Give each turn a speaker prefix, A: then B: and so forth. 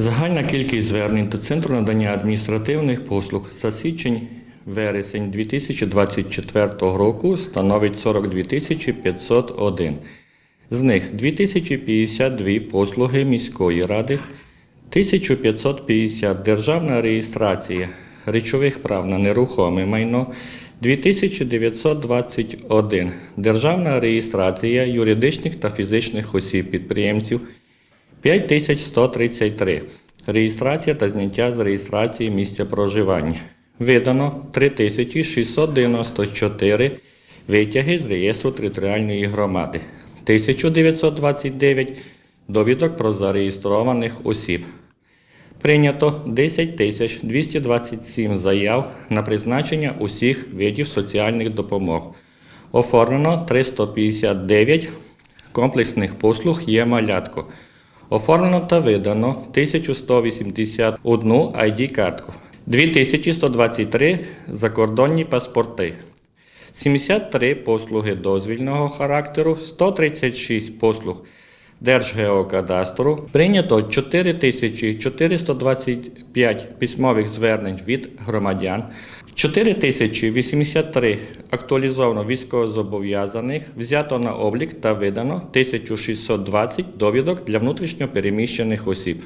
A: Загальна кількість звернень до Центру надання адміністративних послуг за січень вересень 2024 року становить 42 501. З них 2052 послуги міської ради, 1550 державна реєстрація речових прав на нерухоме майно, 2921 державна реєстрація юридичних та фізичних осіб підприємців, 5133 реєстрація та зняття з реєстрації місця проживання. Видано 3694 витяги з реєстру територіальної громади, 1929 довідок про зареєстрованих осіб. Прийнято 10 227 заяв на призначення усіх видів соціальних допомог. Оформлено 359 комплексних послуг є малятко. Оформлено та видано 1181 ID-картку, 2123 закордонні паспорти, 73 послуги дозвільного характеру, 136 послуг Держгеокадастру. Прийнято 4425 письмових звернень від громадян, 4083 актуалізовано військовозобов'язаних, взято на облік та видано 1620 довідок для внутрішньо переміщених осіб.